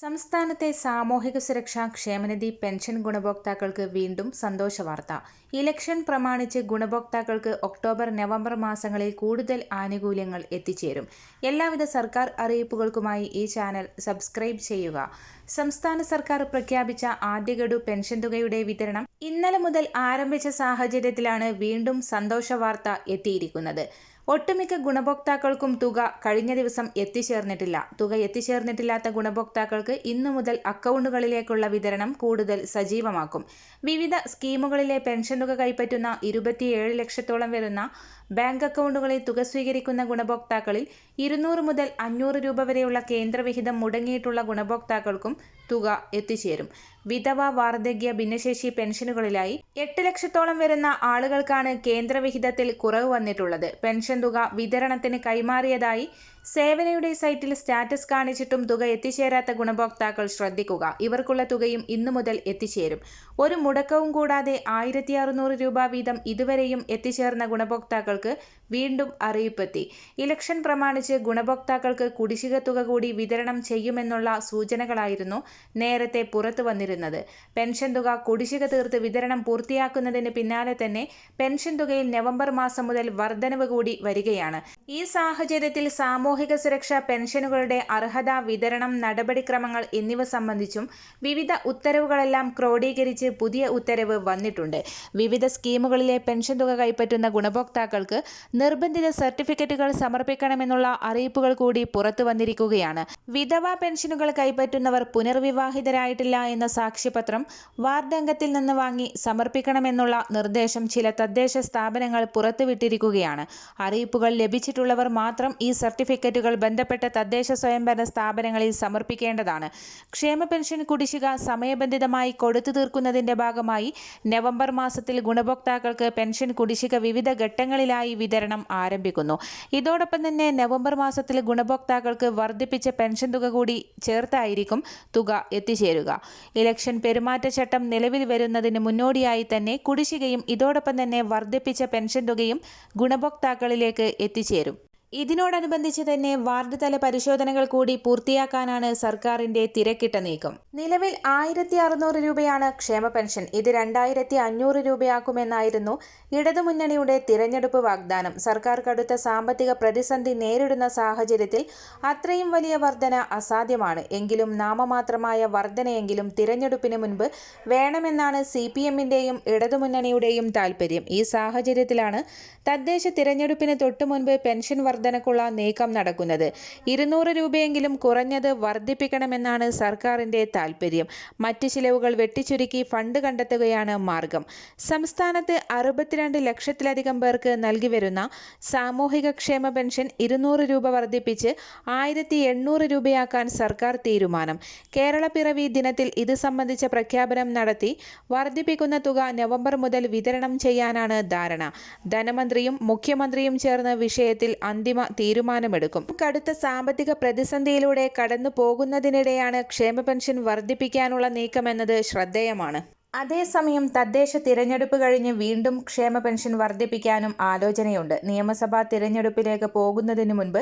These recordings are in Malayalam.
സംസ്ഥാനത്തെ സാമൂഹിക സുരക്ഷാ ക്ഷേമനിധി പെൻഷൻ ഗുണഭോക്താക്കൾക്ക് വീണ്ടും സന്തോഷ വാർത്ത. ഇലക്ഷൻ പ്രമാണിച്ച് ഗുണഭോക്താക്കൾക്ക് ഒക്ടോബർ നവംബർ മാസങ്ങളിൽ കൂടുതൽ ആനുകൂല്യങ്ങൾ എത്തിച്ചേരും. എല്ലാവിധ സർക്കാർ അറിയിപ്പുകൾക്കുമായി ഈ ചാനൽ സബ്സ്ക്രൈബ് ചെയ്യുക. സംസ്ഥാന സർക്കാർ പ്രഖ്യാപിച്ച ആദ്യഗഡു പെൻഷൻ തുകയുടെ വിതരണം ഇന്നലെ മുതൽ ആരംഭിച്ച സാഹചര്യത്തിലാണ് വീണ്ടും സന്തോഷ വാർത്ത എത്തിയിരിക്കുന്നത്. ഒട്ടുമിക്ക ഗുണഭോക്താക്കൾക്കും തുക കഴിഞ്ഞ ദിവസം എത്തിച്ചേർന്നിട്ടില്ല. തുക എത്തിച്ചേർന്നിട്ടില്ലാത്ത ഗുണഭോക്താക്കൾക്ക് ഇന്നു മുതൽ അക്കൗണ്ടുകളിലേക്കുള്ള വിതരണം കൂടുതൽ സജീവമാക്കും. വിവിധ സ്കീമുകളിലെ പെൻഷൻ തുക കൈപ്പറ്റുന്ന ഇരുപത്തിയേഴ് ലക്ഷത്തോളം വരുന്ന ബാങ്ക് അക്കൗണ്ടുകളിൽ തുക സ്വീകരിക്കുന്ന ഗുണഭോക്താക്കളിൽ ഇരുന്നൂറ് മുതൽ അഞ്ഞൂറ് രൂപ വരെയുള്ള കേന്ദ്രവിഹിതം മുടങ്ങിയിട്ടുള്ള ഗുണഭോക്താക്കൾക്കും തുക എത്തിച്ചേരും. വിധവ വാർദ്ധക്യ ഭിന്നശേഷി പെൻഷനുകളിലായി എട്ട് ലക്ഷത്തോളം വരുന്ന ആളുകൾക്കാണ് കേന്ദ്രവിഹിതത്തിൽ കുറവ് വന്നിട്ടുള്ളത്. പെൻഷൻ തുക വിതരണത്തിന് കൈമാറിയതായി സേവനയുടെ സൈറ്റിൽ സ്റ്റാറ്റസ് കാണിച്ചിട്ടും തുക എത്തിച്ചേരാത്ത ഗുണഭോക്താക്കൾ ശ്രദ്ധിക്കുക. ഇവർക്കുള്ള തുകയും ഇന്നു മുതൽ എത്തിച്ചേരും. ഒരു മുടക്കവും കൂടാതെ ആയിരത്തി അറുന്നൂറ് രൂപ വീതം ഇതുവരെയും എത്തിച്ചേർന്ന ഗുണഭോക്താക്കൾക്ക് വീണ്ടും അറിയിപ്പെത്തി. ഇലക്ഷൻ പ്രമാണിച്ച് ഗുണഭോക്താക്കൾക്ക് കുടിശ്ശിക തുക കൂടി വിതരണം ചെയ്യുമെന്നുള്ള സൂചനകളായിരുന്നു നേരത്തെ പുറത്തു വന്നിരുന്നത്. പെൻഷൻ തുക കുടിശ്ശിക തീർത്ത് വിതരണം പൂർത്തിയാക്കുന്നതിന് പിന്നാലെ തന്നെ പെൻഷൻ തുകയിൽ നവംബർ മാസം മുതൽ വർധനവ് കൂടി വരികയാണ്. ഈ സാഹചര്യത്തിൽ സാമൂഹിക സുരക്ഷാ പെൻഷനുകളുടെ അർഹത വിതരണം നടപടിക്രമങ്ങൾ എന്നിവ സംബന്ധിച്ചും വിവിധ ഉത്തരവുകളെല്ലാം ക്രോഡീകരിച്ച് പുതിയ ഉത്തരവ് വന്നിട്ടുണ്ട്. വിവിധ സ്കീമുകളിലെ പെൻഷൻ തുക കൈപ്പറ്റുന്ന ഗുണഭോക്താക്കൾക്ക് നിർബന്ധിത സർട്ടിഫിക്കറ്റുകൾ സമർപ്പിക്കണമെന്നുള്ള അറിയിപ്പുകൾ കൂടി പുറത്തു വന്നിരിക്കുകയാണ്. വിധവാ പെൻഷനുകൾ കൈപ്പറ്റുന്നവർ പുനർവിവാഹിതരായിട്ടില്ല എന്ന സാക്ഷ്യപത്രം വാർഡംഗത്തിൽ നിന്ന് വാങ്ങി സമർപ്പിക്കണമെന്നുള്ള നിർദ്ദേശം ചില തദ്ദേശ സ്ഥാപനങ്ങൾ പുറത്തുവിട്ടിരിക്കുകയാണ്. അറിയിപ്പുകൾ ലഭിച്ചിട്ടുള്ളവർ മാത്രം ഈ സർട്ടിഫിക്കറ്റുകൾ ബന്ധപ്പെട്ട തദ്ദേശ സ്വയംഭരണ സ്ഥാപനങ്ങളിൽ സമർപ്പിക്കേണ്ടതാണ്. ക്ഷേമ പെൻഷൻ കുടിശ്ശിക സമയബന്ധിതമായി കൊടുത്തു തീർക്കുന്നതിന്റെ ഭാഗമായി നവംബർ മാസത്തിൽ ഗുണഭോക്താക്കൾക്ക് പെൻഷൻ കുടിശ്ശിക വിവിധ ഘട്ടങ്ങളിലായി വിതരണം ആരംഭിക്കുന്നു. ഇതോടൊപ്പം തന്നെ നവംബർ മാസത്തിൽ ഗുണഭോക്താക്കൾക്ക് വർദ്ധിപ്പിച്ച പെൻഷൻ തുക കൂടി ചേർത്തായിരിക്കും തുക എത്തിച്ചേരുക. ഇലക്ഷൻ പെരുമാറ്റച്ചട്ടം നിലവിൽ വരുന്നതിന് മുന്നോടിയായി തന്നെ കുടിശ്ശികയും ഇതോടൊപ്പം തന്നെ വർദ്ധിപ്പിച്ച പെൻഷൻ തുകയും ഗുണഭോക്താക്കളിലേക്ക് എത്തിച്ചേരും. ഇതിനോടനുബന്ധിച്ച് തന്നെ വാർഡ് തല പരിശോധനകൾ കൂടി പൂർത്തിയാക്കാനാണ് സർക്കാരിന്റെ തിരക്കിട്ട നീക്കം. നിലവിൽ ആയിരത്തി അറുന്നൂറ് രൂപയാണ് ക്ഷേമ പെൻഷൻ. ഇത് രണ്ടായിരത്തി അഞ്ഞൂറ് രൂപയാക്കുമെന്നായിരുന്നു ഇടതുമുന്നണിയുടെ തിരഞ്ഞെടുപ്പ് വാഗ്ദാനം. സർക്കാർ കടുത്ത സാമ്പത്തിക പ്രതിസന്ധി നേരിടുന്ന സാഹചര്യത്തിൽ അത്രയും വലിയ വർധന അസാധ്യമാണ്. എങ്കിലും നാമമാത്രമായ വർധനയെങ്കിലും തിരഞ്ഞെടുപ്പിന് മുൻപ് വേണമെന്നാണ് സി പി എമ്മിന്റെയും ഇടതുമുന്നണിയുടെയും താൽപര്യം. ഈ സാഹചര്യത്തിലാണ് തദ്ദേശ തിരഞ്ഞെടുപ്പിന് തൊട്ടുമുൻപ് പെൻഷൻ വർധനക്കുള്ള നീക്കം നടക്കുന്നത്. ഇരുന്നൂറ് രൂപയെങ്കിലും കുറഞ്ഞത് വർദ്ധിപ്പിക്കണമെന്നാണ് സർക്കാരിന്റെ താൽപ്പര്യം മറ്റ് ചിലവുകൾ വെട്ടിച്ചുരുക്കി ഫണ്ട് കണ്ടെത്തുകയാണ് മാർഗം. സംസ്ഥാനത്ത് അറുപത്തിരണ്ട് ലക്ഷത്തിലധികം പേർക്ക് നൽകി വരുന്ന സാമൂഹിക ക്ഷേമ പെൻഷൻ ഇരുന്നൂറ് രൂപ വർദ്ധിപ്പിച്ച് ആയിരത്തി എണ്ണൂറ് രൂപയാക്കാൻ സർക്കാർ തീരുമാനം. കേരള പിറവി ദിനത്തിൽ ഇത് സംബന്ധിച്ച പ്രഖ്യാപനം നടത്തി വർദ്ധിപ്പിക്കുന്ന തുക നവംബർ മുതൽ വിതരണം ചെയ്യാനാണ് ധാരണ. ധനമന്ത്രിയും മുഖ്യമന്ത്രിയും ചേർന്ന് വിഷയത്തിൽ അന്തിമ തീരുമാനമെടുക്കും. കടുത്ത സാമ്പത്തിക പ്രതിസന്ധിയിലൂടെ കടന്നു പോകുന്നതിനിടെയാണ് ക്ഷേമ പെൻഷൻ വർദ്ധിപ്പിക്കാനുള്ള നീക്കമെന്നത് ശ്രദ്ധേയമാണ്. അതേസമയം തദ്ദേശ തിരഞ്ഞെടുപ്പ് കഴിഞ്ഞ് വീണ്ടും ക്ഷേമ പെൻഷൻ വർദ്ധിപ്പിക്കാനും ആലോചനയുണ്ട്. നിയമസഭാ തിരഞ്ഞെടുപ്പിലേക്ക് പോകുന്നതിന് മുൻപ്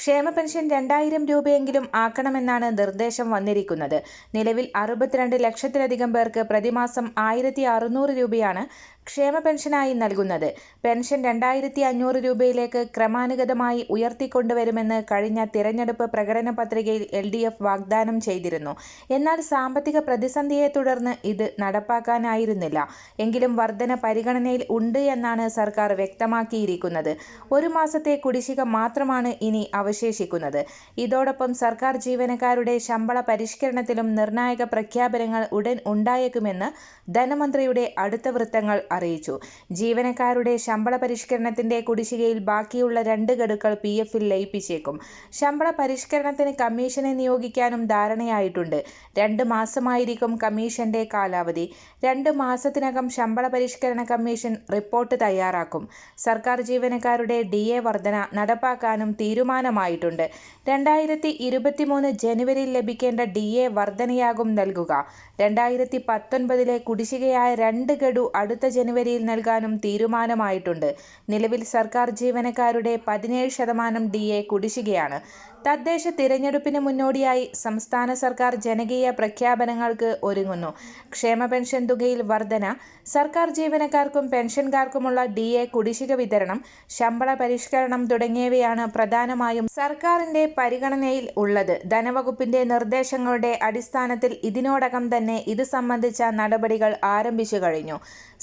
ക്ഷേമ പെൻഷൻ രണ്ടായിരം രൂപയെങ്കിലും ആക്കണമെന്നാണ് നിർദ്ദേശം വന്നിരിക്കുന്നത്. നിലവിൽ അറുപത്തിരണ്ട് ലക്ഷത്തിലധികം പേർക്ക് പ്രതിമാസം ആയിരത്തി അറുന്നൂറ് രൂപയാണ് ക്ഷേമ പെൻഷനായി നൽകുന്നത്. പെൻഷൻ രണ്ടായിരത്തി അഞ്ഞൂറ് രൂപയിലേക്ക് ക്രമാനുഗതമായി ഉയർത്തിക്കൊണ്ടുവരുമെന്ന് കഴിഞ്ഞ തിരഞ്ഞെടുപ്പ് പ്രകടന പത്രികയിൽ എൽ ഡി എഫ് വാഗ്ദാനം ചെയ്തിരുന്നു. എന്നാൽ സാമ്പത്തിക പ്രതിസന്ധിയെ തുടർന്ന് ഇത് നടപ്പാക്കാനായിരുന്നില്ല. എങ്കിലും വർധന പരിഗണനയിൽ ഉണ്ട് എന്നാണ് സർക്കാർ വ്യക്തമാക്കിയിരിക്കുന്നത്. ഒരു മാസത്തെ കുടിശ്ശിക മാത്രമാണ് ഇനി അവശേഷിക്കുന്നത്. ഇതോടൊപ്പം സർക്കാർ ജീവനക്കാരുടെ ശമ്പള പരിഷ്കരണത്തിലും നിർണായക പ്രഖ്യാപനങ്ങൾ ഉടൻ ഉണ്ടായേക്കുമെന്ന് ധനമന്ത്രിയുടെ അടുത്ത വൃത്തങ്ങൾ അറിയിച്ചു. ജീവനക്കാരുടെ ശമ്പള പരിഷ്കരണത്തിന്റെ കുടിശ്ശികയിൽ ബാക്കിയുള്ള രണ്ട് ഗഡുക്കൾ പി എഫിൽ ലയിപ്പിച്ചേക്കും. ശമ്പള പരിഷ്കരണത്തിന് കമ്മീഷനെ നിയോഗിക്കാനും ധാരണയായിട്ടുണ്ട്. രണ്ട് മാസമായിരിക്കും കമ്മീഷന്റെ കാലാവധി. രണ്ട് മാസത്തിനകം ശമ്പള പരിഷ്കരണ കമ്മീഷൻ റിപ്പോർട്ട് തയ്യാറാക്കും. സർക്കാർ ജീവനക്കാരുടെ ഡി എ വർധന നടപ്പാക്കാനും തീരുമാനമായിട്ടുണ്ട്. രണ്ടായിരത്തി ഇരുപത്തിമൂന്ന് ജനുവരിയിൽ ലഭിക്കേണ്ട ഡി എ വർധനയാകും നൽകുക. രണ്ടായിരത്തി പത്തൊൻപതിലെ കുടിശ്ശികയായ രണ്ട് ഗഡു അടുത്ത ജനുവരിയിൽ നൽകാനും തീരുമാനമായിട്ടുണ്ട്. നിലവിൽ സർക്കാർ ജീവനക്കാരുടെ പതിനേഴ് ശതമാനം ഡി എ കുടിശ്ശികയാണ്. തദ്ദേശ തിരഞ്ഞെടുപ്പിന് മുന്നോടിയായി സംസ്ഥാന സർക്കാർ ജനകീയ പ്രഖ്യാപനങ്ങൾക്ക് ഒരുങ്ങുന്നു. ക്ഷേമ പെൻഷൻ തുകയിൽ വർധന സർക്കാർ ജീവനക്കാർക്കും പെൻഷൻകാർക്കുമുള്ള ഡി എ കുടിശ്ശിക വിതരണം ശമ്പള പരിഷ്കരണം തുടങ്ങിയവയാണ് പ്രധാനമായും സർക്കാരിന്റെ പരിഗണനയിൽ ഉള്ളത്. ധനവകുപ്പിന്റെ നിർദ്ദേശങ്ങളുടെ അടിസ്ഥാനത്തിൽ ഇതിനോടകം തന്നെ ഇത് സംബന്ധിച്ച നടപടികൾ ആരംഭിച്ചു കഴിഞ്ഞു.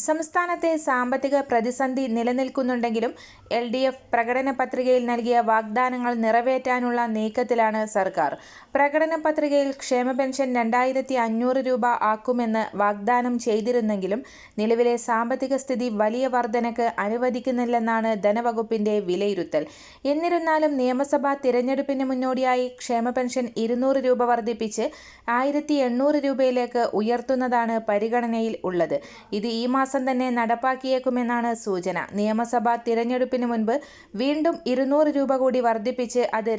സംസ്ഥാനത്തെ സാമ്പത്തിക പ്രതിസന്ധി നിലനിൽക്കുന്നുണ്ടെങ്കിലും എൽ പ്രകടന പത്രികയിൽ നൽകിയ വാഗ്ദാനങ്ങൾ നിറവേറ്റാനുള്ള നീക്കത്തിലാണ് സർക്കാർ. പ്രകടന പത്രികയിൽ ക്ഷേമ പെൻഷൻ രണ്ടായിരത്തി അഞ്ഞൂറ് രൂപ ആക്കുമെന്ന് വാഗ്ദാനം ചെയ്തിരുന്നെങ്കിലും നിലവിലെ സാമ്പത്തിക സ്ഥിതി വലിയ വർധനക്ക് അനുവദിക്കുന്നില്ലെന്നാണ് ധനവകുപ്പിന്റെ വിലയിരുത്തൽ. എന്നിരുന്നാലും നിയമസഭാ തിരഞ്ഞെടുപ്പിന് മുന്നോടിയായി ക്ഷേമ പെൻഷൻ ഇരുന്നൂറ് രൂപ വർദ്ധിപ്പിച്ച് ആയിരത്തി എണ്ണൂറ് രൂപയിലേക്ക് ഉയർത്തുന്നതാണ് പരിഗണനയിൽ ഉള്ളത്. ഇത് ഈ മാസം തന്നെ നടപ്പാക്കിയേക്കുമെന്നാണ് സൂചന. നിയമസഭാ തിരഞ്ഞെടുപ്പിന് മുൻപ് വീണ്ടും ഇരുന്നൂറ് രൂപ കൂടി വർദ്ധിപ്പിച്ച് അത്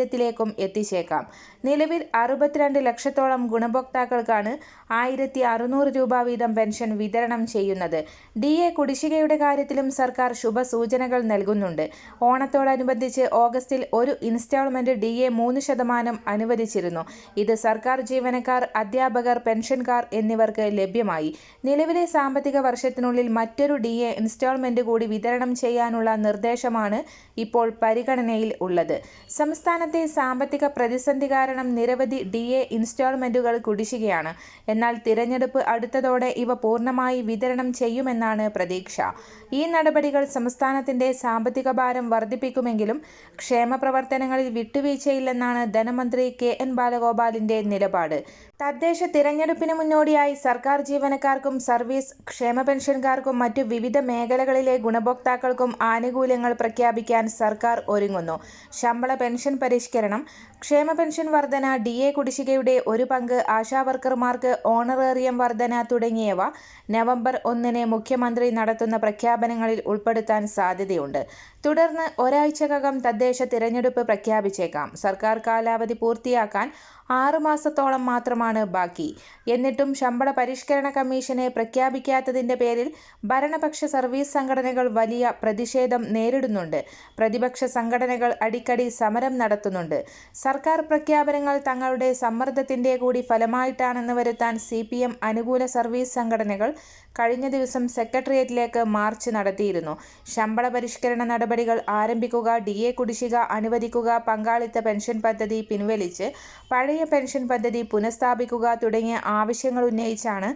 രണ്ടായിരത്തിലേക്കും എത്തിച്ചേക്കാം. നിലവിൽ അറുപത്തിരണ്ട് ലക്ഷത്തോളം ഗുണഭോക്താക്കൾക്കാണ് ആയിരത്തി അറുന്നൂറ് രൂപ വീതം പെൻഷൻ വിതരണം ചെയ്യുന്നത്. ഡി. എ. കുടിശ്ശികയുടെ കാര്യത്തിലും സർക്കാർ ശുഭസൂചനകൾ നൽകുന്നുണ്ട്. ഓണത്തോടനുബന്ധിച്ച് ഓഗസ്റ്റിൽ ഒരു ഇൻസ്റ്റാൾമെന്റ് ഡി. എ. മൂന്ന് ശതമാനം അനുവദിച്ചിരുന്നു. ഇത് സർക്കാർ ജീവനക്കാർ അധ്യാപകർ പെൻഷൻകാർ എന്നിവർക്ക് ലഭ്യമായി. നിലവിലെ സാമ്പത്തിക വർഷത്തിനുള്ളിൽ മറ്റൊരു ഡി. എ. ഇൻസ്റ്റാൾമെന്റ് കൂടി വിതരണം ചെയ്യാനുള്ള നിർദ്ദേശമാണ് ഇപ്പോൾ പരിഗണനയിൽ ഉള്ളത്. സംസ്ഥാനത്തെ സാമ്പത്തിക പ്രതിസന്ധി കാരണം നിരവധി ഡി എ ഇൻസ്റ്റാൾമെന്റുകൾ കുടിശ്ശികയാണ്. എന്നാൽ തിരഞ്ഞെടുപ്പ് അടുത്തതോടെ ഇവ പൂർണമായി വിതരണം ചെയ്യുമെന്നാണ് പ്രതീക്ഷ. ഈ നടപടികൾ സംസ്ഥാനത്തിന്റെ സാമ്പത്തിക ഭാരം വർദ്ധിപ്പിക്കുമെങ്കിലും ക്ഷേമ പ്രവർത്തനങ്ങളിൽ വിട്ടുവീഴ്ചയില്ലെന്നാണ് ധനമന്ത്രി കെ എൻ ബാലഗോപാലിന്റെ നിലപാട്. തദ്ദേശ തിരഞ്ഞെടുപ്പിന് മുന്നോടിയായി സർക്കാർ ജീവനക്കാർക്കും സർവീസ് ക്ഷേമ പെൻഷൻകാർക്കും മറ്റു വിവിധ മേഖലകളിലെ ഗുണഭോക്താക്കൾക്കും ആനുകൂല്യങ്ങൾ പ്രഖ്യാപിക്കാൻ സർക്കാർ ഒരുങ്ങുന്നു. ശമ്പള പെൻഷൻ പരിഷ്കരണം ക്ഷേമ പെൻഷൻ വർധന ഡി എ കുടിശ്ശികയുടെ ഒരു പങ്ക് ആശാവർക്കർമാർക്ക് ഓണറേറിയം വർധന തുടങ്ങിയവ നവംബർ ഒന്നിന് മുഖ്യമന്ത്രി നടത്തുന്ന പ്രഖ്യാപനങ്ങളിൽ ഉൾപ്പെടുത്താൻ സാധ്യതയുണ്ട്. തുടർന്ന് ഒരാഴ്ചക്കകം തദ്ദേശ തിരഞ്ഞെടുപ്പ് പ്രഖ്യാപിച്ചേക്കാം. സർക്കാർ കാലാവധി പൂർത്തിയാക്കാൻ ആറുമാസത്തോളം മാത്രമാണ് ബാക്കി. എന്നിട്ടും ശമ്പള പരിഷ്കരണ കമ്മീഷനെ പ്രഖ്യാപിക്കാത്തതിന്റെ പേരിൽ ഭരണപക്ഷ സർവീസ് സംഘടനകൾ വലിയ പ്രതിഷേധം നേരിടുന്നുണ്ട്. പ്രതിപക്ഷ സംഘടനകൾ അടിക്കടി സമരം നടത്തുന്നുണ്ട്. സർക്കാർ പ്രഖ്യാപനങ്ങൾ തങ്ങളുടെ സമ്മർദ്ദത്തിന്റെ കൂടി ഫലമായിട്ടാണെന്ന് വരുത്താൻ സി അനുകൂല സർവീസ് സംഘടനകൾ കഴിഞ്ഞ ദിവസം സെക്രട്ടേറിയറ്റിലേക്ക് മാർച്ച് നടത്തിയിരുന്നു. ശമ്പള പരിഷ്കരണ നടപടികൾ ആരംഭിക്കുക ഡി എ കുടിശ്ശിക അനുവദിക്കുക പങ്കാളിത്ത പെൻഷൻ പദ്ധതി പിൻവലിച്ച് പഴയ പെൻഷൻ പദ്ധതി പുനഃസ്ഥാപിക്കുക തുടങ്ങിയ ആവശ്യങ്ങൾ ഉന്നയിച്ചാണ്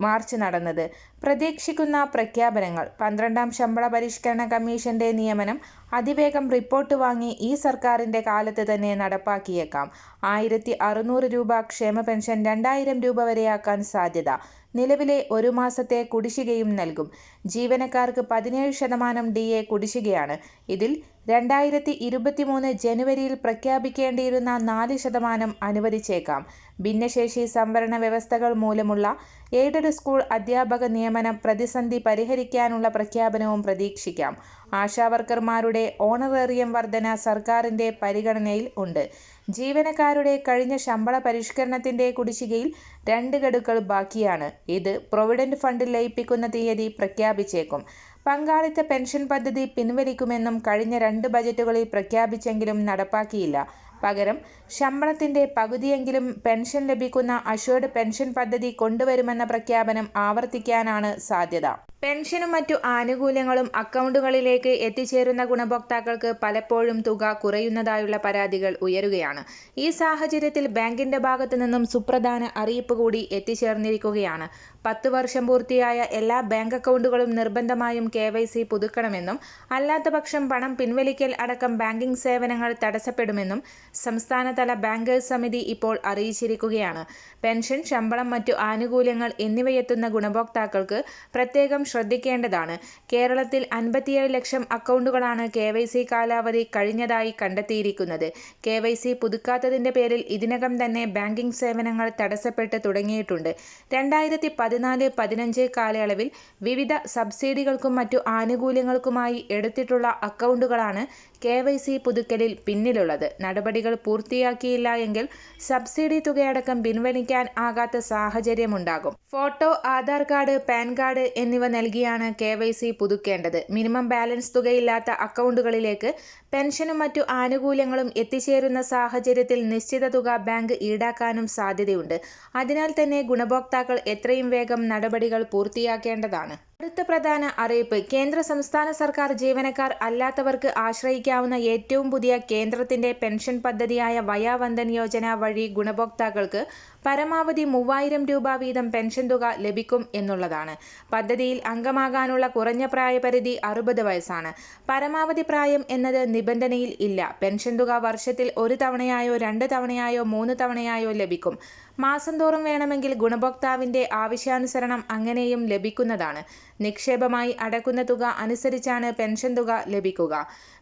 മാർച്ച് നടന്നത്. പ്രതീക്ഷിക്കുന്ന പ്രഖ്യാപനങ്ങൾ. പന്ത്രണ്ടാം ശമ്പള പരിഷ്കരണ കമ്മീഷന്റെ നിയമനം അതിവേഗം റിപ്പോർട്ട് വാങ്ങി ഈ സർക്കാരിന്റെ കാലത്ത് തന്നെ നടപ്പാക്കിയേക്കാം. ആയിരത്തി അറുന്നൂറ് രൂപ ക്ഷേമ പെൻഷൻ രണ്ടായിരം രൂപ വരെയാക്കാൻ സാധ്യത. നിലവിലെ ഒരു മാസത്തെ കുടിശ്ശികയും നൽകും. ജീവനക്കാർക്ക് പതിനേഴ് ശതമാനം ഡി എ കുടിശ്ശികയാണ്. ഇതിൽ രണ്ടായിരത്തി ഇരുപത്തിമൂന്ന് ജനുവരിയിൽ പ്രഖ്യാപിക്കേണ്ടിയിരുന്ന നാല് ശതമാനം അനുവദിച്ചേക്കാം. ഭിന്നശേഷി സംവരണ വ്യവസ്ഥകൾ മൂലമുള്ള എയ്ഡഡ് സ്കൂൾ അധ്യാപക നിയമനം പ്രതിസന്ധി പരിഹരിക്കാനുള്ള പ്രഖ്യാപനവും പ്രതീക്ഷിക്കാം. ആശാവർക്കർമാരുടെ ഓണറേറിയം വർധന സർക്കാരിന്റെ പരിഗണനയിൽ ഉണ്ട്. ജീവനക്കാരുടെ കഴിഞ്ഞ ശമ്പള പരിഷ്കരണത്തിന്റെ കുടിശ്ശികയിൽ രണ്ട് ഗഡുക്കൾ ബാക്കിയാണ്. ഇത് പ്രൊവിഡന്റ് ഫണ്ടിൽ ലയിപ്പിക്കുന്ന തീയതി പ്രഖ്യാപിച്ചേക്കും. പങ്കാളിത്ത പെൻഷൻ പദ്ധതി പിൻവലിക്കുമെന്നും കഴിഞ്ഞ രണ്ട് ബജറ്റുകളിൽ പ്രഖ്യാപിച്ചെങ്കിലും നടപ്പാക്കിയില്ല. പകരം ശമ്പളത്തിന്റെ പകുതിയെങ്കിലും പെൻഷൻ ലഭിക്കുന്ന അഷ്വേർഡ് പെൻഷൻ പദ്ധതി കൊണ്ടുവരുമെന്ന പ്രഖ്യാപനം ആവർത്തിക്കാനാണ് സാധ്യത. പെൻഷനും മറ്റു ആനുകൂല്യങ്ങളും അക്കൗണ്ടുകളിലേക്ക് എത്തിച്ചേരുന്ന ഗുണഭോക്താക്കൾക്ക് പലപ്പോഴും തുക കുറയുന്നതായുള്ള പരാതികൾ ഉയരുകയാണ്. ഈ സാഹചര്യത്തിൽ ബാങ്കിന്റെ ഭാഗത്തു നിന്നും സുപ്രധാന അറിയിപ്പ് കൂടി എത്തിച്ചേർന്നിരിക്കുകയാണ്. പത്ത് വർഷം പൂർത്തിയായ എല്ലാ ബാങ്ക് അക്കൗണ്ടുകളും നിർബന്ധമായും കെ വൈ സി പുതുക്കണമെന്നും അല്ലാത്തപക്ഷം പണം പിൻവലിക്കൽ അടക്കം ബാങ്കിംഗ് സേവനങ്ങൾ തടസ്സപ്പെടുമെന്നും സംസ്ഥാനതല ബാങ്കേഴ്സ് സമിതി ഇപ്പോൾ അറിയിച്ചിരിക്കുകയാണ്. പെൻഷൻ ശമ്പളം മറ്റു ആനുകൂല്യങ്ങൾ എന്നിവയെത്തുന്ന ഗുണഭോക്താക്കൾക്ക് പ്രത്യേകം ശ്രദ്ധിക്കേണ്ടതാണ്. കേരളത്തിൽ അൻപത്തിയേഴ് ലക്ഷം അക്കൗണ്ടുകളാണ് കെ വൈ സി കാലാവധി കഴിഞ്ഞതായി കണ്ടെത്തിയിരിക്കുന്നത്. കെ വൈ സി പുതുക്കാത്തതിന്റെ പേരിൽ ഇതിനകം തന്നെ ബാങ്കിംഗ് സേവനങ്ങൾ തടസ്സപ്പെട്ട് തുടങ്ങിയിട്ടുണ്ട്. രണ്ടായിരത്തി പതിനാല് പതിനഞ്ച് കാലയളവിൽ വിവിധ സബ്സിഡികൾക്കും മറ്റു ആനുകൂല്യങ്ങൾക്കുമായി എടുത്തിട്ടുള്ള അക്കൗണ്ടുകളാണ് കെ വൈ സി പുതുക്കലിൽ പിന്നിലുള്ളത്. നടപടികൾ പൂർത്തിയാക്കിയില്ല എങ്കിൽ സബ്സിഡി തുകയടക്കം പിൻവലിക്കാൻ ആകാത്ത സാഹചര്യമുണ്ടാകും. Photo Aadhaar card PAN card എന്നിവ നൽകിയാണ് കെ വൈ സി പുതുക്കേണ്ടത്. മിനിമം ബാലൻസ് തുകയില്ലാത്ത അക്കൗണ്ടുകളിലേക്ക് പെൻഷനും മറ്റു ആനുകൂല്യങ്ങളും എത്തിച്ചേരുന്ന സാഹചര്യത്തിൽ നിശ്ചിത തുക ബാങ്ക് ഈടാക്കാനും സാധ്യതയുണ്ട്. അതിനാൽ തന്നെ ഗുണഭോക്താക്കൾ എത്രയും വേഗം നടപടികൾ പൂർത്തിയാക്കേണ്ടതാണ്. അടുത്ത പ്രധാന അറിയിപ്പ്. കേന്ദ്ര സംസ്ഥാന സർക്കാർ ജീവനക്കാർ അല്ലാത്തവർക്ക് ആശ്രയിക്കാവുന്ന ഏറ്റവും പുതിയ കേന്ദ്രത്തിന്റെ പെൻഷൻ പദ്ധതിയായ വയാവന്തൻ യോജന വഴി ഗുണഭോക്താക്കൾക്ക് പരമാവധി മൂവായിരം രൂപ വീതം പെൻഷൻ തുക ലഭിക്കും എന്നുള്ളതാണ്. പദ്ധതിയിൽ അംഗമാകാനുള്ള കുറഞ്ഞ പ്രായപരിധി അറുപത് വയസ്സാണ്. പരമാവധി പ്രായം എന്നത് നിബന്ധനയിൽ ഇല്ല. പെൻഷൻ തുക വർഷത്തിൽ ഒരു തവണയായോ രണ്ട് തവണയായോ മൂന്ന് തവണയായോ ലഭിക്കും. മാസം തോറും വേണമെങ്കിൽ ഗുണഭോക്താവിന്റെ ആവശ്യാനുസരണം അങ്ങനെയും ലഭിക്കുന്നതാണ്. നിക്ഷേപമായി അടക്കുന്ന തുക അനുസരിച്ചാണ് പെൻഷൻ തുക ലഭിക്കുക.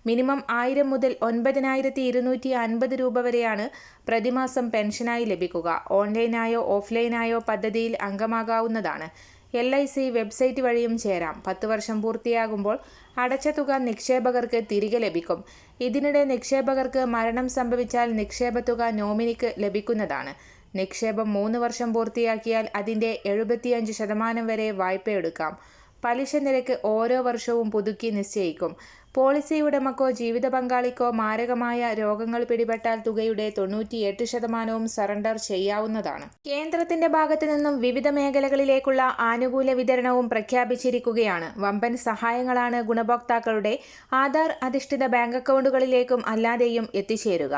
മിനിമം ആയിരം മുതൽ ഒൻപതിനായിരത്തി ഇരുന്നൂറ്റി അൻപത് രൂപ വരെയാണ് പ്രതിമാസം പെൻഷനായി ലഭിക്കുക. ഓൺലൈനായോ ഓഫ്ലൈനായോ പദ്ധതിയിൽ അംഗമാകാവുന്നതാണ്. എൽ ഐ സി വെബ്സൈറ്റ് വഴിയും ചേരാം. പത്ത് വർഷം പൂർത്തിയാകുമ്പോൾ അടച്ച തുക നിക്ഷേപകർക്ക് തിരികെ ലഭിക്കും. ഇതിനിടെ നിക്ഷേപകർക്ക് മരണം സംഭവിച്ചാൽ നിക്ഷേപ തുക നോമിനിക്ക് ലഭിക്കുന്നതാണ്. നിക്ഷേപം മൂന്ന് വർഷം പൂർത്തിയാക്കിയാൽ അതിന്റെ എഴുപത്തിയഞ്ച് ശതമാനം വരെ വായ്പയെടുക്കാം. പലിശ നിരക്ക് ഓരോ വർഷവും പുതുക്കി നിശ്ചയിക്കും. പോളിസി ഉടമക്കോ ജീവിത പങ്കാളിക്കോ മാരകമായ രോഗങ്ങൾ പിടിപെട്ടാൽ തുകയുടെ തൊണ്ണൂറ്റിയെട്ട് ശതമാനവും സറണ്ടർ ചെയ്യാവുന്നതാണ്. കേന്ദ്രത്തിന്റെ ഭാഗത്തു നിന്നും വിവിധ മേഖലകളിലേക്കുള്ള ആനുകൂല്യ വിതരണവും പ്രഖ്യാപിച്ചിരിക്കുകയാണ്. വമ്പൻ സഹായങ്ങളാണ് ഗുണഭോക്താക്കളുടെ ആധാർ അധിഷ്ഠിത ബാങ്ക് അക്കൗണ്ടുകളിലേക്കും അല്ലാതെയും എത്തിച്ചേരുക.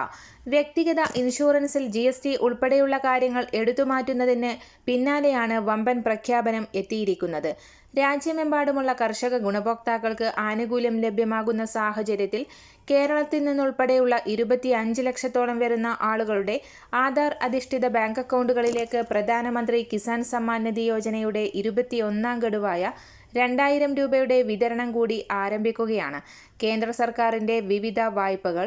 വ്യക്തിഗത ഇൻഷുറൻസിൽ ജി എസ് ടി ഉൾപ്പെടെയുള്ള കാര്യങ്ങൾ എടുത്തുമാറ്റുന്നതിന് പിന്നാലെയാണ് വമ്പൻ പ്രഖ്യാപനം എത്തിയിരിക്കുന്നത്. രാജ്യമെമ്പാടുമുള്ള കർഷക ഗുണഭോക്താക്കൾക്ക് ആനുകൂല്യം ലഭ്യമാകുന്ന സാഹചര്യത്തിൽ കേരളത്തിൽ നിന്നുൾപ്പെടെയുള്ള ഇരുപത്തി അഞ്ച് ലക്ഷത്തോളം വരുന്ന ആളുകളുടെ ആധാർ അധിഷ്ഠിത ബാങ്ക് അക്കൗണ്ടുകളിലേക്ക് പ്രധാനമന്ത്രി കിസാൻ സമ്മാൻ നിധി യോജനയുടെ ഇരുപത്തിയൊന്നാം ഗഡുവായ രണ്ടായിരം രൂപയുടെ വിതരണം കൂടി ആരംഭിക്കുകയാണ്. കേന്ദ്ര സർക്കാരിന്റെ വിവിധ വായ്പകൾ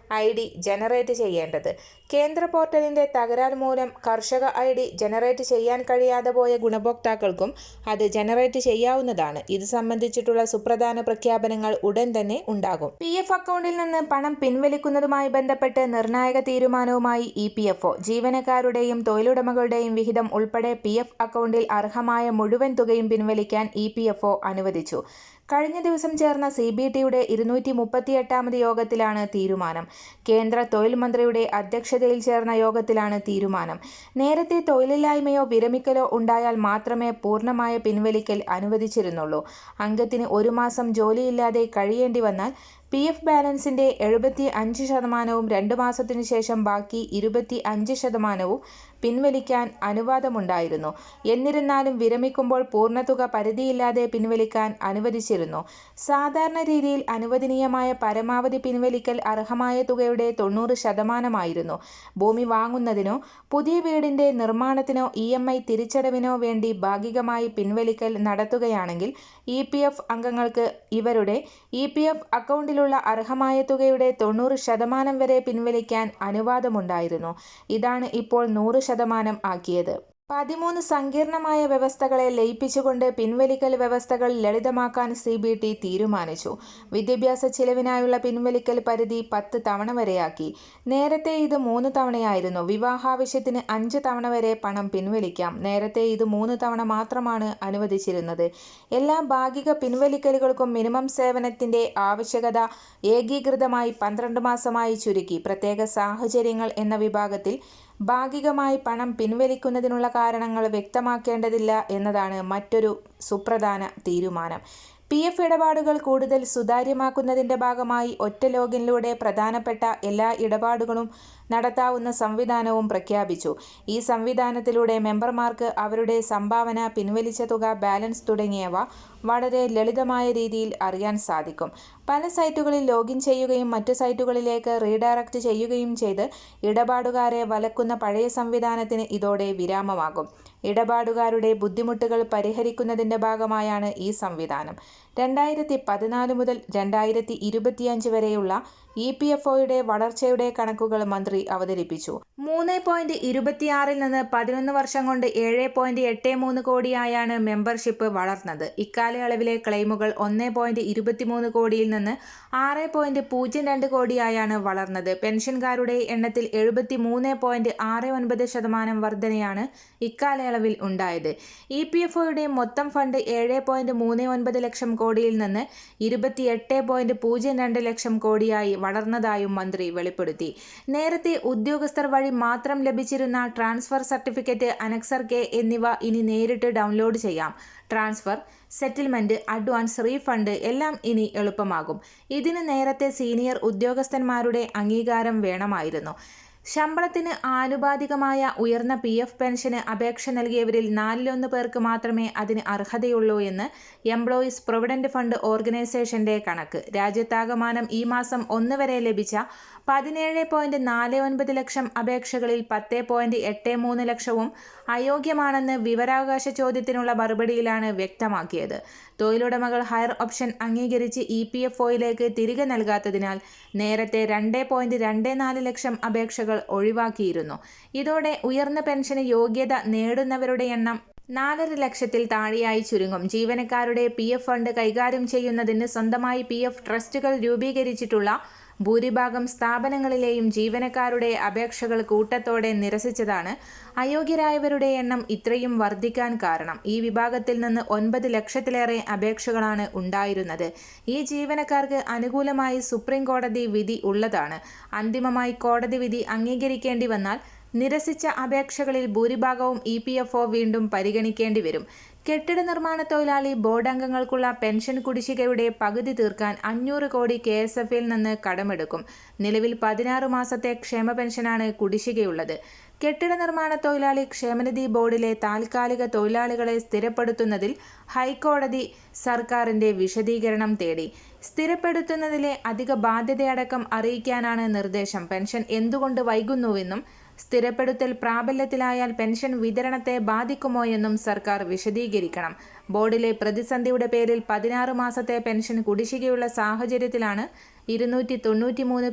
ഐ ഡി ജനറേറ്റ് ചെയ്യേണ്ടത്. കേന്ദ്ര പോർട്ടലിന്റെ തകരാർ മൂലം കർഷക ഐ ഡി ജനറേറ്റ് ചെയ്യാൻ കഴിയാതെ പോയ ഗുണഭോക്താക്കൾക്കും അത് ജനറേറ്റ് ചെയ്യാവുന്നതാണ്. ഇത് സംബന്ധിച്ചിട്ടുള്ള സുപ്രധാന പ്രഖ്യാപനങ്ങൾ ഉടൻ തന്നെ ഉണ്ടാകും. പി എഫ് അക്കൗണ്ടിൽ നിന്ന് പണം പിൻവലിക്കുന്നതുമായി ബന്ധപ്പെട്ട് നിർണായക തീരുമാനവുമായി ഇ പി എഫ് ഒ. ജീവനക്കാരുടെയും തൊഴിലുടമകളുടെയും വിഹിതം ഉൾപ്പെടെ പി എഫ് അക്കൗണ്ടിൽ അർഹമായ മുഴുവൻ തുകയും പിൻവലിക്കാൻ ഇ പി എഫ് ഒ അനുവദിച്ചു. കഴിഞ്ഞ ദിവസം ചേർന്ന സി ബി ടിയുടെ ഇരുന്നൂറ്റി മുപ്പത്തിയെട്ടാമത് യോഗത്തിലാണ് തീരുമാനം. കേന്ദ്ര തൊഴിൽ മന്ത്രിയുടെ അധ്യക്ഷതയിൽ ചേർന്ന യോഗത്തിലാണ് തീരുമാനം. നേരത്തെ തൊഴിലില്ലായ്മയോ വിരമിക്കലോ ഉണ്ടായാൽ മാത്രമേ പൂർണമായ പിൻവലിക്കൽ അനുവദിച്ചിരുന്നുള്ളൂ. അംഗത്തിന് ഒരു മാസം ജോലിയില്ലാതെ കഴിയേണ്ടി വന്നാൽ പി എഫ് ബാലൻസിന്റെ എഴുപത്തി അഞ്ച് ശതമാനവും രണ്ട് മാസത്തിനു ശേഷം ബാക്കി ഇരുപത്തി അഞ്ച് ശതമാനവും പിൻവലിക്കാൻ അനുവാദമുണ്ടായിരുന്നു. എന്നിരുന്നാലും വിരമിക്കുമ്പോൾ പൂർണതുക പരിധിയില്ലാതെ പിൻവലിക്കാൻ അനുവദിച്ചിരുന്നു. സാധാരണ രീതിയിൽ അനുവദനീയമായ പരമാവധി പിൻവലിക്കൽ അർഹമായ തുകയുടെ തൊണ്ണൂറ് ശതമാനമായിരുന്നു. ഭൂമി വാങ്ങുന്നതിനോ പുതിയ വീടിന്റെ നിർമ്മാണത്തിനോ ഇ എം ഐ തിരിച്ചടവിനോ വേണ്ടി ഭാഗികമായി പിൻവലിക്കൽ നടത്തുകയാണെങ്കിൽ ഇ പി എഫ് അംഗങ്ങൾക്ക് ഇവരുടെ ഇ പി എഫ് അക്കൗണ്ടിലുള്ള അർഹമായ തുകയുടെ തൊണ്ണൂറ് ശതമാനം വരെ പിൻവലിക്കാൻ അനുവാദമുണ്ടായിരുന്നു. ഇതാണ് ഇപ്പോൾ നൂറ് ശതമാനം ആക്കിയത്. പതിമൂന്ന് സങ്കീർണമായ വ്യവസ്ഥകളെ ലയിപ്പിച്ചുകൊണ്ട് പിൻവലിക്കൽ വ്യവസ്ഥകൾ ലളിതമാക്കാൻ സി ബി ടി തീരുമാനിച്ചു. വിദ്യാഭ്യാസ ചിലവിനായുള്ള പിൻവലിക്കൽ പരിധി പത്ത് തവണ വരെയാക്കി. നേരത്തെ ഇത് മൂന്ന് തവണയായിരുന്നു. വിവാഹാവശ്യത്തിന് അഞ്ച് തവണ വരെ പണം പിൻവലിക്കാം. നേരത്തെ ഇത് മൂന്ന് തവണ മാത്രമാണ് അനുവദിച്ചിരുന്നത്. എല്ലാ ഭാഗിക പിൻവലിക്കലുകൾക്കും മിനിമം സേവനത്തിന്റെ ആവശ്യകത ഏകീകൃതമായി പന്ത്രണ്ട് മാസമായി ചുരുക്കി. പ്രത്യേക സാഹചര്യങ്ങൾ എന്ന വിഭാഗത്തിൽ ഭാഗികമായി പണം പിൻവലിക്കുന്നതിനുള്ള കാരണങ്ങൾ വ്യക്തമാക്കേണ്ടതില്ല എന്നതാണ് മറ്റൊരു സുപ്രധാന തീരുമാനം. പി എഫ് ഇടപാടുകൾ കൂടുതൽ സുതാര്യമാക്കുന്നതിന്റെ ഭാഗമായി ഒറ്റ ലോഗിനിലൂടെ പ്രധാനപ്പെട്ട എല്ലാ ഇടപാടുകളും നടത്താവുന്ന സംവിധാനവും പ്രഖ്യാപിച്ചു. ഈ സംവിധാനത്തിലൂടെ മെമ്പർമാർക്ക് അവരുടെ സംഭാവന പിൻവലിച്ച തുക ബാലൻസ് തുടങ്ങിയവ വളരെ ലളിതമായ രീതിയിൽ അറിയാൻ സാധിക്കും. പല സൈറ്റുകളിൽ ലോഗിൻ ചെയ്യുകയും മറ്റു സൈറ്റുകളിലേക്ക് റീഡയറക്റ്റ് ചെയ്യുകയും ചെയ്ത് ഇടപാടുകാരെ വലക്കുന്ന പഴയ സംവിധാനത്തിന് ഇതോടെ വിരാമമാകും. ഇടപാടുകാരുടെ ബുദ്ധിമുട്ടുകൾ പരിഹരിക്കുന്നതിന്റെ ഭാഗമായാണ് ഈ സംവിധാനം. രണ്ടായിരത്തി പതിനാല് മുതൽ രണ്ടായിരത്തി ഇരുപത്തിയഞ്ച് വരെയുള്ള ഇ പി എഫ് ഒയുടെ വളർച്ചയുടെ കണക്കുകൾ മന്ത്രി അവതരിപ്പിച്ചു. മൂന്ന് പോയിന്റ് ഇരുപത്തിയാറിൽ നിന്ന് പതിനൊന്ന് വർഷം കൊണ്ട് ഏഴ് പോയിന്റ് എട്ട് മൂന്ന് കോടിയായാണ് മെമ്പർഷിപ്പ് വളർന്നത്. ഇക്കാലയളവിലെ ക്ലെയിമുകൾ ഒന്ന് പോയിന്റ് ഇരുപത്തിമൂന്ന് കോടിയിൽ നിന്ന് ആറ് പോയിന്റ് പൂജ്യം രണ്ട് കോടിയായാണ് വളർന്നത്. പെൻഷൻകാരുടെ എണ്ണത്തിൽ എഴുപത്തി മൂന്ന് പോയിന്റ് ആറ് ഒൻപത് ശതമാനം വർധനയാണ് ഇക്കാലയളവിൽ ഉണ്ടായത്. ഇ പി എഫ് ഒയുടെ മൊത്തം ഫണ്ട് ഏഴ് പോയിന്റ് മൂന്ന് ഒൻപത് ലക്ഷം കോടിയിൽ നിന്ന് ഇരുപത്തിയെട്ട് പോയിന്റ് പൂജ്യം രണ്ട് ലക്ഷം കോടിയായി വളർന്നതായും മന്ത്രി വെളിപ്പെടുത്തി. നേരത്തെ ഉദ്യോഗസ്ഥർ വഴി മാത്രം ലഭിച്ചിരുന്ന ട്രാൻസ്ഫർ സർട്ടിഫിക്കറ്റ് അനക്സർ കെ എന്നിവ ഇനി നേരിട്ട് ഡൗൺലോഡ് ചെയ്യാം. ട്രാൻസ്ഫർ സെറ്റിൽമെന്റ് അഡ്വാൻസ് റീഫണ്ട് എല്ലാം ഇനി എളുപ്പമാകും. ഇതിന് നേരത്തെ സീനിയർ ഉദ്യോഗസ്ഥന്മാരുടെ അംഗീകാരം വേണമായിരുന്നു. ശമ്പളത്തിന് ആനുപാതികമായ ഉയർന്ന പി എഫ് പെൻഷന് അപേക്ഷ നൽകിയവരിൽ നാലിലൊന്ന് പേർക്ക് മാത്രമേ അതിന് അർഹതയുള്ളൂ എന്ന് എംപ്ലോയീസ് പ്രൊവിഡന്റ് ഫണ്ട് ഓർഗനൈസേഷന്റെ കണക്ക്. രാജ്യത്താകമാനം ഈ മാസം ഒന്ന് വരെ ലഭിച്ച പതിനേഴ് പോയിന്റ് നാല് ഒൻപത് ലക്ഷം അപേക്ഷകളിൽ പത്ത് പോയിന്റ് എട്ട് മൂന്ന് ലക്ഷവും അയോഗ്യമാണെന്ന് വിവരാവകാശ ചോദ്യത്തിനുള്ള മറുപടിയിലാണ് വ്യക്തമാക്കിയത്. തൊഴിലുടമകൾ ഹയർ ഓപ്ഷൻ അംഗീകരിച്ച് ഇ പി എഫ് ഒയിലേക്ക് തിരികെ നൽകാത്തതിനാൽ നേരത്തെ രണ്ട് പോയിന്റ് രണ്ട് നാല് ലക്ഷം അപേക്ഷകൾ ഒഴിവാക്കിയിരുന്നു. ഇതോടെ ഉയർന്ന പെൻഷന് യോഗ്യത നേടുന്നവരുടെ എണ്ണം നാലര ലക്ഷത്തിൽ താഴെയായി ചുരുങ്ങും. ജീവനക്കാരുടെ പി ഫണ്ട് കൈകാര്യം ചെയ്യുന്നതിന് സ്വന്തമായി പി ട്രസ്റ്റുകൾ രൂപീകരിച്ചിട്ടുള്ള ഭൂരിഭാഗം സ്ഥാപനങ്ങളിലെയും ജീവനക്കാരുടെ അപേക്ഷകൾ കൂട്ടത്തോടെ നിരസിച്ചതാണ് അയോഗ്യരായവരുടെ എണ്ണം ഇത്രയും വർദ്ധിക്കാൻ കാരണം. ഈ വിഭാഗത്തിൽ നിന്ന് ഒൻപത് ലക്ഷത്തിലേറെ അപേക്ഷകളാണ് ഉണ്ടായിരുന്നത്. ഈ ജീവനക്കാർക്ക് അനുകൂലമായി സുപ്രീം കോടതി വിധി ഉള്ളതാണ്. അന്തിമമായി കോടതി വിധി അംഗീകരിക്കേണ്ടി വന്നാൽ നിരസിച്ച അപേക്ഷകളിൽ ഭൂരിഭാഗവും ഇ പി എഫ് ഒ വീണ്ടും പരിഗണിക്കേണ്ടി വരും. കെട്ടിട നിർമ്മാണ തൊഴിലാളി ബോർഡ് അംഗങ്ങൾക്കുള്ള പെൻഷൻ കുടിശ്ശികയുടെ പകുതി തീർക്കാൻ അഞ്ഞൂറ് കോടി കെ എസ് എഫിൽ നിന്ന് കടമെടുക്കും. നിലവിൽ പതിനാറ് മാസത്തെ ക്ഷേമ പെൻഷനാണ് കുടിശ്ശികയുള്ളത്. കെട്ടിട നിർമ്മാണ തൊഴിലാളി ക്ഷേമനിധി ബോർഡിലെ താൽക്കാലിക തൊഴിലാളികളെ സ്ഥിരപ്പെടുത്തുന്നതിൽ ഹൈക്കോടതി സർക്കാരിന്റെ വിശദീകരണം തേടി. സ്ഥിരപ്പെടുത്തുന്നതിലെ അധിക ബാധ്യതയടക്കം അറിയിക്കാനാണ് നിർദ്ദേശം. പെൻഷൻ എന്തുകൊണ്ട് വൈകുന്നുവെന്നും സ്ഥിരപ്പെടുത്തൽ പ്രാബല്യത്തിലായാൽ പെൻഷൻ വിതരണത്തെ ബാധിക്കുമോ എന്നും സർക്കാർ വിശദീകരിക്കണം. ബോർഡിലെ പ്രതിസന്ധിയുടെ പേരിൽ പതിനാറ് മാസത്തെ പെൻഷൻ കുടിശ്ശികയുള്ള സാഹചര്യത്തിലാണ് ഇരുന്നൂറ്റി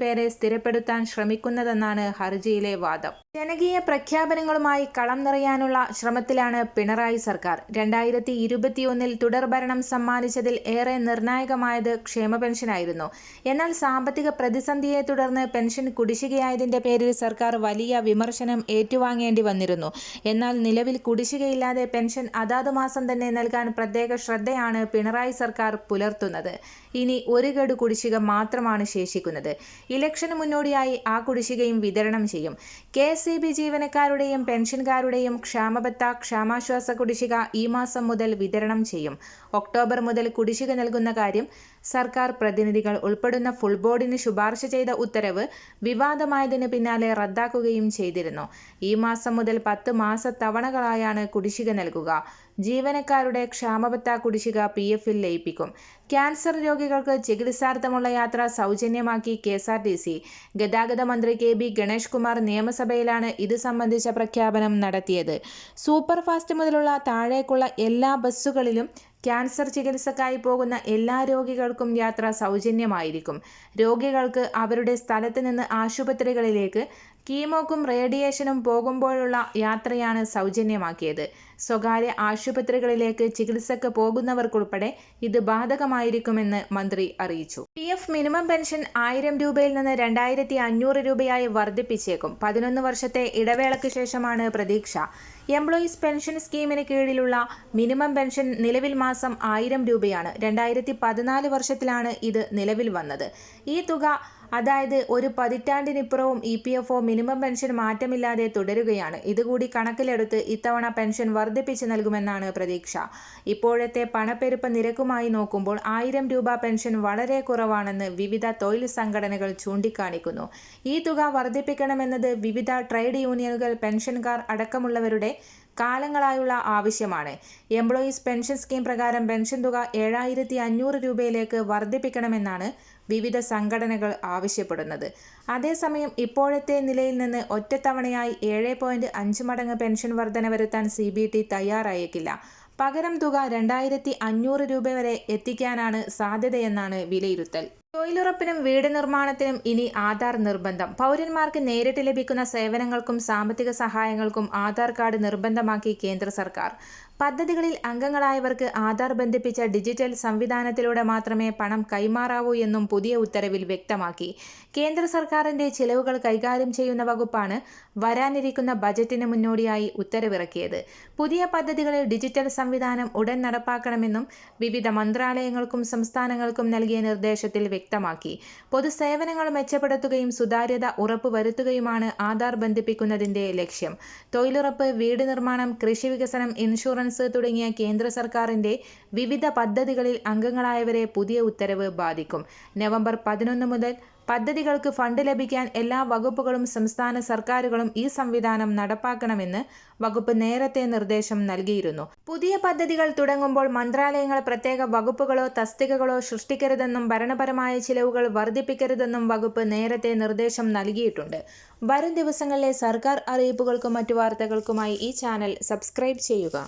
പേരെ സ്ഥിരപ്പെടുത്താൻ ശ്രമിക്കുന്നതെന്നാണ് ഹർജിയിലെ വാദം. ജനകീയ പ്രഖ്യാപനങ്ങളുമായി കളം നിറയാനുള്ള ശ്രമത്തിലാണ് പിണറായി സർക്കാർ. രണ്ടായിരത്തി ഇരുപത്തിയൊന്നിൽ തുടർഭരണം സമ്മാനിച്ചതിൽ ഏറെ നിർണായകമായത് ക്ഷേമ പെൻഷനായിരുന്നു. എന്നാൽ സാമ്പത്തിക പ്രതിസന്ധിയെ തുടർന്ന് പെൻഷൻ കുടിശ്ശികയായതിന്റെ പേരിൽ സർക്കാർ വലിയ വിമർശനം ഏറ്റുവാങ്ങേണ്ടി വന്നിരുന്നു. എന്നാൽ നിലവിൽ കുടിശ്ശികയില്ലാതെ പെൻഷൻ അതാത് മാസം തന്നെ നൽകാൻ പ്രത്യേക ശ്രദ്ധയാണ് പിണറായി സർക്കാർ പുലർത്തുന്നത്. ഇനി ഒരു ഗഡു കുടിശ്ശിക മാത്രമാണ് ശേഷിക്കുന്നത്. ഇലക്ഷന് മുന്നോടിയായി ആ കുടിശ്ശികയും വിതരണം ചെയ്യും. കെ. ഇ ബി ജീവനക്കാരുടെയും പെൻഷൻകാരുടെയും ക്ഷാമബത്ത ക്ഷാമാശ്വാസ കുടിശ്ശിക ഈ മാസം മുതൽ വിതരണം ചെയ്യും. ഒക്ടോബർ മുതൽ കുടിശ്ശിക നൽകുന്ന കാര്യം സർക്കാർ പ്രതിനിധികൾ ഉൾപ്പെടുന്ന ഫുൾ ബോർഡിന് ശുപാർശ ചെയ്ത ഉത്തരവ് വിവാദമായതിന് പിന്നാലെ റദ്ദാക്കുകയും ചെയ്തിരുന്നു. ഈ മാസം മുതൽ പത്ത് മാസത്തവണകളായാണ് കുടിശ്ശിക നൽകുക. ജീവനക്കാരുടെ ക്ഷാമബത്ത കുടിശ്ശിക പി എഫിൽ ലയിപ്പിക്കും. ക്യാൻസർ രോഗികൾക്ക് ചികിത്സാർത്ഥമുള്ള യാത്ര സൗജന്യമാക്കി K S R T C. ഗതാഗത മന്ത്രി കെ ബി ഗണേഷ് കുമാർ നിയമസഭയിലാണ് ഇത് സംബന്ധിച്ച പ്രഖ്യാപനം നടത്തിയത്. സൂപ്പർ ഫാസ്റ്റ് മുതലുള്ള താഴേക്കുള്ള എല്ലാ ബസ്സുകളിലും ക്യാൻസർ ചികിത്സക്കായി പോകുന്ന എല്ലാ രോഗികൾക്കും യാത്ര സൗജന്യമായിരിക്കും. രോഗികൾക്ക് അവരുടെ സ്ഥലത്ത് നിന്ന് ആശുപത്രികളിലേക്ക് കീമോക്കും റേഡിയേഷനും പോകുമ്പോഴുള്ള യാത്രയാണ് സൗജന്യമാക്കിയത്. സ്വകാര്യ ആശുപത്രികളിലേക്ക് ചികിത്സക്ക് പോകുന്നവർക്കുൾപ്പെടെ ഇത് ബാധകമായിരിക്കുമെന്ന് മന്ത്രി അറിയിച്ചു. പി എഫ് മിനിമം പെൻഷൻ ആയിരം രൂപയിൽ നിന്ന് രണ്ടായിരത്തി അഞ്ഞൂറ് രൂപയായി വർദ്ധിപ്പിച്ചേക്കും. പതിനൊന്ന് വർഷത്തെ ഇടവേളയ്ക്ക് ശേഷമാണ് പ്രതീക്ഷ. എംപ്ലോയീസ് പെൻഷൻ സ്കീമിന് കീഴിലുള്ള മിനിമം പെൻഷൻ നിലവിൽ മാസം ആയിരം രൂപയാണ്. രണ്ടായിരത്തി പതിനാല് വർഷത്തിലാണ് ഇത് നിലവിൽ വന്നത്. ഈ തുക അതായത് ഒരു പതിറ്റാണ്ടിനിപ്പുറവും E P F O minimum pension മാറ്റമില്ലാതെ തുടരുകയാണ്. ഇതുകൂടി കണക്കിലെടുത്ത് ഇത്തവണ പെൻഷൻ വർദ്ധിപ്പിച്ചു നൽകുമെന്നാണ് പ്രതീക്ഷ. ഇപ്പോഴത്തെ പണപ്പെരുപ്പ നിരക്കുമായി നോക്കുമ്പോൾ ആയിരം രൂപ പെൻഷൻ വളരെ കുറവാണെന്ന് വിവിധ തൊഴിൽ സംഘടനകൾ ചൂണ്ടിക്കാണിക്കുന്നു. ഈ തുക വർദ്ധിപ്പിക്കണമെന്നത് വിവിധ ട്രേഡ് യൂണിയനുകൾ പെൻഷൻകാർ അടക്കമുള്ളവരുടെ കാലങ്ങളായുള്ള ആവശ്യമാണ്. എംപ്ലോയീസ് പെൻഷൻ സ്കീം പ്രകാരം പെൻഷൻ തുക ഏഴായിരത്തി അഞ്ഞൂറ് രൂപയിലേക്ക് വർദ്ധിപ്പിക്കണമെന്നാണ് വിവിധ സംഘടനകൾ ആവശ്യപ്പെടുന്നത്. അതേസമയം ഇപ്പോഴത്തെ നിലയിൽ നിന്ന് ഒറ്റത്തവണയായി ഏഴ് പോയിന്റ് അഞ്ച് മടങ്ങ് പെൻഷൻ വർധന വരുത്താൻ സി ബി ടി തയ്യാറായേക്കില്ല. പകരം തുക രണ്ടായിരത്തി അഞ്ഞൂറ് രൂപ വരെ എത്തിക്കാനാണ് സാധ്യതയെന്നാണ് വിലയിരുത്തൽ. തൊഴിലുറപ്പിനും വീട് നിർമ്മാണത്തിനും ഇനി ആധാർ നിർബന്ധം. പൗരന്മാർക്ക് നേരിട്ട് ലഭിക്കുന്ന സേവനങ്ങൾക്കും സാമ്പത്തിക സഹായങ്ങൾക്കും ആധാർ കാർഡ് നിർബന്ധമാക്കി കേന്ദ്ര സർക്കാർ. പദ്ധതികളിൽ അംഗങ്ങളായവർക്ക് ആധാർ ബന്ധിപ്പിച്ച ഡിജിറ്റൽ സംവിധാനത്തിലൂടെ മാത്രമേ പണം കൈമാറാവൂ എന്നും പുതിയ ഉത്തരവിൽ വ്യക്തമാക്കി. കേന്ദ്ര സർക്കാരിന്റെ ചിലവുകൾ കൈകാര്യം ചെയ്യുന്ന വകുപ്പാണ് വരാനിരിക്കുന്ന ബജറ്റിന് മുന്നോടിയായി ഉത്തരവിറക്കിയത്. പുതിയ പദ്ധതികളിൽ ഡിജിറ്റൽ സംവിധാനം ഉടൻ നടപ്പാക്കണമെന്നും വിവിധ മന്ത്രാലയങ്ങൾക്കും സംസ്ഥാനങ്ങൾക്കും നൽകിയ നിർദ്ദേശത്തിൽ വ്യക്തമാക്കി. പൊതുസേവനങ്ങൾ മെച്ചപ്പെടുത്തുകയും സുതാര്യത ഉറപ്പുവരുത്തുകയുമാണ് ആധാർ ബന്ധിപ്പിക്കുന്നതിന്റെ ലക്ഷ്യം. തൊഴിലുറപ്പ് വീട് നിർമ്മാണം കൃഷി വികസനം ഇൻഷുറൻസ് തുടങ്ങിയ കേന്ദ്ര സർക്കാരിന്റെ വിവിധ പദ്ധതികളിൽ അംഗങ്ങളായവരെ പുതിയ ഉത്തരവ് ബാധിക്കും. നവംബർ പതിനൊന്ന് മുതൽ പദ്ധതികൾക്ക് ഫണ്ട് ലഭിക്കാൻ എല്ലാ വകുപ്പുകളും സംസ്ഥാന സർക്കാരുകളും ഈ സംവിധാനം നടപ്പാക്കണമെന്ന് വകുപ്പ് നേരത്തെ നിർദ്ദേശം നൽകിയിരുന്നു. പുതിയ പദ്ധതികൾ തുടങ്ങുമ്പോൾ മന്ത്രാലയങ്ങൾ പ്രത്യേക വകുപ്പുകളോ തസ്തികകളോ സൃഷ്ടിക്കരുതെന്നും ഭരണപരമായ ചിലവുകൾ വർദ്ധിപ്പിക്കരുതെന്നും വകുപ്പ് നേരത്തെ നിർദ്ദേശം നൽകിയിട്ടുണ്ട്. വരും ദിവസങ്ങളിലെ സർക്കാർ അറിയിപ്പുകൾക്കും മറ്റു വാർത്തകൾക്കുമായി ഈ ചാനൽ സബ്സ്ക്രൈബ് ചെയ്യുക.